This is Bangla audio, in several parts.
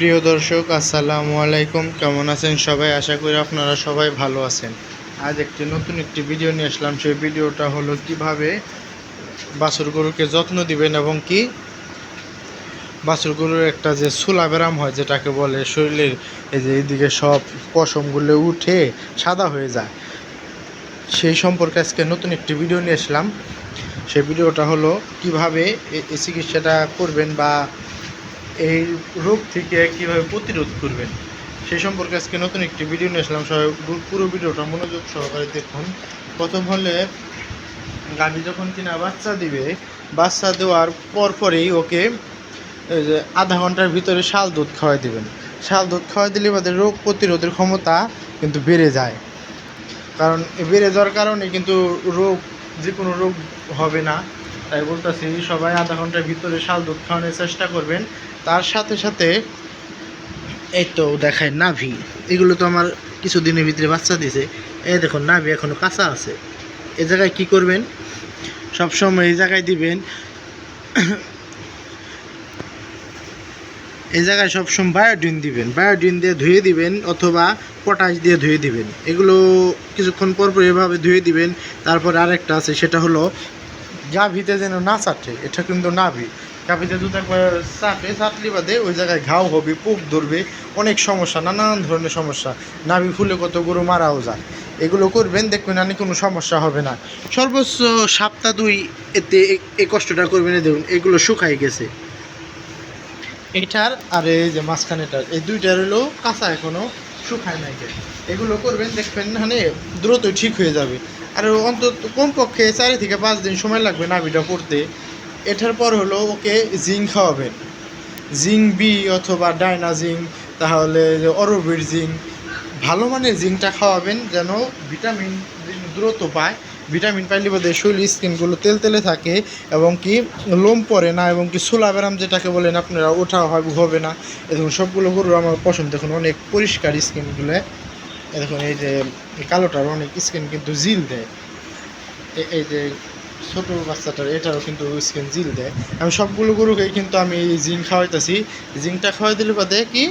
প্রিয় দর্শক, আসসালামু আলাইকুম। কেমন আছেন সবাই? আশা করি আপনারা সবাই ভালো আছেন। আজ একটি নতুন একটি ভিডিও নিয়ে আসলাম। সেই ভিডিওটা হলো কীভাবে বাছুর গরুকে যত্ন দিবেন এবং কি বাছুর গরুর একটা যে সুলা ব্যারাম হয়, যেটাকে বলে শরীরের এই যে এইদিকে সব পশমগুলো উঠে সাদা হয়ে যায়। সেই সম্পর্কে আজকে নতুন একটি ভিডিও নিয়ে আসলাম। সেই ভিডিওটা হলো কীভাবে এই চিকিৎসাটা করবেন বা এই রোগ থেকে কীভাবে প্রতিরোধ করবেন, সেই সম্পর্কে আজকে নতুন একটি ভিডিও নিয়ে আসলাম। সবাই পুরো ভিডিওটা মনোযোগ সহকারে দেখুন। প্রথম হলে গাভী যখন কিনা বাচ্চা দিবে, বাচ্চা দেওয়ার পরপরই ওকে আধা ঘণ্টার ভিতরে শাল দুধ খাওয়াই দেবেন। শাল দুধ খাওয়াই দিলে আমাদের রোগ প্রতিরোধের ক্ষমতা কিন্তু বেড়ে যায়। কারণ বেড়ে যাওয়ার কারণে কিন্তু রোগ যে কোনো রোগ হবে না। তাই বলতেছি, সবাই আধা ঘণ্টার ভিতরে শাল দুধ খাওয়ানোর চেষ্টা করবেন। তার সাথে সাথে এই তো দেখায় নাভি। এগুলো তো আমার কিছু দিনের ভিতরে বাচ্চা দিছে। এ দেখুন, নাভি এখনও কাঁচা আছে। এ জায়গায় কি করবেন? সবসময় এই জায়গায় দিবেন। এই জায়গায় সবসময় বায়োডিন দিবেন। বায়োডিন দিয়ে ধুয়ে দিবেন অথবা পটাশ দিয়ে ধুয়ে দিবেন। এগুলো কিছুক্ষণ পর পর এভাবে ধুয়ে দিবেন। তারপর আরেকটা আছে, সেটা হলো গাভিতে যেন না চাটে, এটা কিন্তু নাভি। গাভিতে দুধ একবার চাটে চাটলি বাদে ওই জায়গায় ঘাও হবে, পোক ধরবে, অনেক সমস্যা, নানান ধরনের সমস্যা। নাভি ফুলে কত গরু মারাও যায়। এগুলো করবেন, দেখবেন আর কোনো সমস্যা হবে না। সর্বোচ্চ সপ্তাহ দুই এতে এই কষ্টটা করবেন দেখুন, এগুলো শুকাই গেছে। এটার আর এই যে মাঝখানেটার, এই দুইটার হলো কাঁচা এখনও শুকায় নাই। এগুলো করবেন, দেখবেন মানে দ্রুতই ঠিক হয়ে যাবে। আর অন্তত কমপক্ষে চারি থেকে পাঁচ দিন সময় লাগবে নাভিটা পড়তে। এটার পর হলো ওকে জিঙ্ক খাওয়াবেন জিঙ্ক বি অথবা ডাইনা জিঙ্ক, তাহলে অরবির জিঙ্ক, ভালো মানের জিঙ্কটা খাওয়াবেন যেন ভিটামিন দ্রুত পায়। ভিটামিন পাইলে বোধহয় শরীর স্কিনগুলো তেল তেলে থাকে এবং কি লোম পড়ে না এবং কি সোলা ব্যারাম যেটাকে বলেন আপনারা, ওঠা হবে হবে না। এরকম সবগুলো গরুর আমার পছন্দ। দেখুন, অনেক পরিষ্কার স্কিনগুলো। এ দেখুন, এই যে কালোটার অনেক স্কিন কিন্তু জিল দেয়। এই যে ছোটো বাচ্চাটার, এটারও কিন্তু স্কিন জিল দেয়। আমি সবগুলো গরুকেই কিন্তু আমি এই জিঙ্ক খাওয়াইতেছি। জিঙ্কটা খাওয়াই দিলে বাদে কি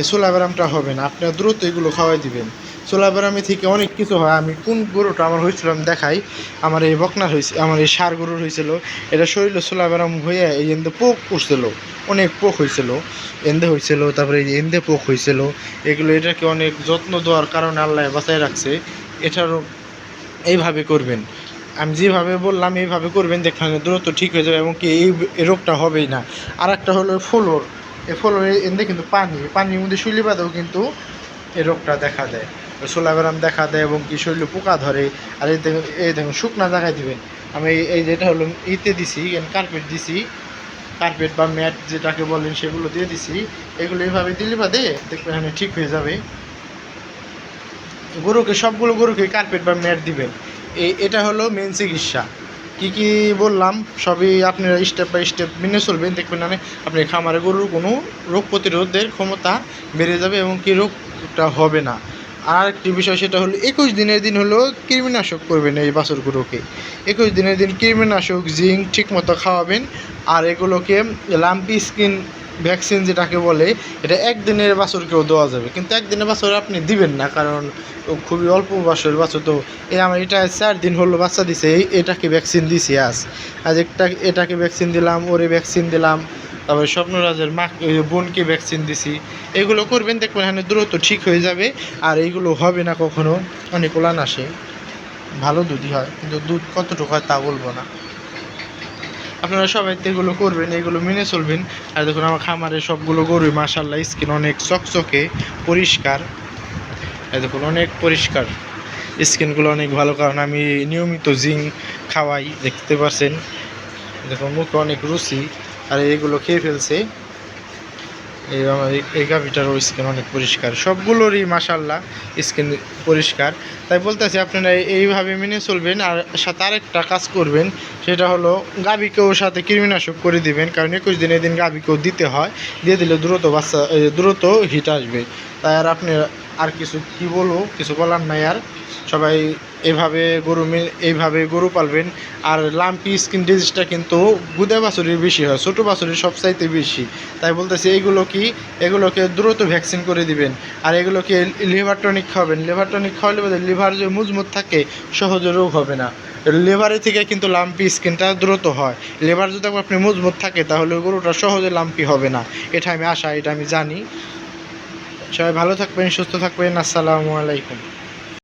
এই সোলা ব্যারামটা হবে না। আপনারা দ্রুত এগুলো খাওয়াই দিবেন। সোলা ব্যারামি থেকে অনেক কিছু হয়। আমি কোন গরুটা আমার হয়েছিল আমি দেখাই। আমার এই বকনার হয়েছে, আমার এই সার গরুর হয়েছিল। এটা শরীরে সোলা ব্যারাম হয়ে এই এন্দে পোক করছিল। অনেক পোক হয়েছিল। এন্দে হয়েছিল, তারপরে এই এন্দে পোক হয়েছিল। এগুলো এটাকে অনেক যত্ন দেওয়ার কারণে আল্লাহ বাঁচায় রাখছে। এটারও এইভাবে করবেন। আমি যেভাবে বললাম, এইভাবে করবেন দেখবেন দ্রুত ঠিক হয়ে যাবে এবং কি এই রোগটা হবেই না। আর একটা হলো ফ্লোর এই ফ্লোর এতে কিন্তু পানি, পানির মধ্যে শুলি বাদেও কিন্তু এই রোগটা দেখা দেয়। সোলাবেরাম দেখা দেয় এবং কি শরীরে পোকা ধরে। আর এই দেখুন এই দেখুন, শুকনা জায়গায় দিবেন। আমি এই- যেটা হলো, ইতে দিছি কার্পেট দিছি। কার্পেট বা ম্যাট যেটাকে বলেন, সেগুলো দিয়ে দিছি। এগুলো এইভাবে দিলে বাদে দেখবেন এখানে ঠিক হয়ে যাবে। গরুকে, সবগুলো গরুকে কার্পেট বা ম্যাট দিবেন। এটা হলো মেন চিকিৎসা। কি কি বললাম, সবই আপনারা স্টেপ বাই স্টেপ মেনে চলবেন। দেখবেন মানে আপনি খামারে গরুর কোনো রোগ প্রতিরোধের ক্ষমতা বেড়ে যাবে এবং কি রোগটা হবে না। আর একটি বিষয় সেটা হলো, একুশ দিনের দিন হলো কৃমিনাশক করবেন এই বাছুর গরুকে একুশ দিনের দিন কৃমিনাশক, জিঙ্ক ঠিকমতো খাওয়াবেন আর এগুলোকে লাম্পি স্কিন ভ্যাকসিন যেটাকে বলে, এটা একদিনের বাছুরকেও দেওয়া যাবে। কিন্তু একদিনের বাছুর আপনি দিবেন না, কারণ খুবই অল্প বয়সের বাছুর। তো এই আমার এটা চার দিন হলো বাচ্চা দিছে, এই এটাকে ভ্যাকসিন দিছি আজ। আজ একটা, এটাকে ভ্যাকসিন দিলাম, ওরে ভ্যাকসিন দিলাম। তারপরে স্বপ্নরাজের মা বোনকে ভ্যাকসিন দিছি। এগুলো করবেন, দেখবেন এখানে দ্রুত ঠিক হয়ে যাবে, আর এইগুলো হবে না কখনো। অনেক ওলান আসে। ভালো দুধই হয়, কিন্তু দুধ কতটুকু হয় তা বলব না। আপনারা সবাই তো এগুলো করবেন, এগুলো মেনে চলবেন। আর দেখুন, আমার খামারে সবগুলো গরু মাসাল্লাহ স্কিন অনেক চকচকে, পরিষ্কার। দেখুন, অনেক পরিষ্কার। স্কিনগুলো অনেক ভালো, কারণ আমি নিয়মিত জিঙ্ক খাওয়াই, দেখতে পাচ্ছেন দেখুন, মুখে অনেক রুচি। আর এগুলো খেয়ে ফেলছে। এই এই- গাভিটারও স্কিন অনেক পরিষ্কার। সবগুলোরই মাসাল্লাহ স্কিন পরিষ্কার। তাই বলতেছি, আপনারা এই- এইভাবে মেনে চলবেন আর সাথে আরেকটা কাজ করবেন, সেটা হলো গাভিকেও সাথে কৃমিনাশক করে দিবেন, কারণ একুশ দিনের দিন গাভিকেও দিতে হয়, দিয়ে দিলে দ্রুত বাচ্চা দ্রুত হিট আসবে। তাই আর আপনি আর কিছু কি বলব, কিছু বলার নাই আর। সবাই এভাবে গরু মিল- এইভাবে গরু পালবেন। আর লাম্পি স্কিন ডিজিজটা কিন্তু গুদা বাছুরির বেশি হয়, ছোটো বাছুরির সবচাইতে বেশি। তাই বলতেছি এইগুলো কি? এগুলোকে দ্রুত ভ্যাকসিন করে দিবেন। আর এগুলোকে লিভার টনিক খাওয়াবেন। লিভার টনিক খাওয়ালে বোধ লিভার যে মজবুত থাকে, সহজে রোগ হবে না। লিভারের থেকে কিন্তু লাম্পি স্কিনটা দ্রুত হয়। লিভার যদি আপনি মজবুত থাকে, তাহলে গরুটা সহজে লাম্পি হবে না। এটা আমি আশা, এটা আমি জানি। সবাই ভালো থাকবেন, সুস্থ থাকবেন। আসসালামু আলাইকুম।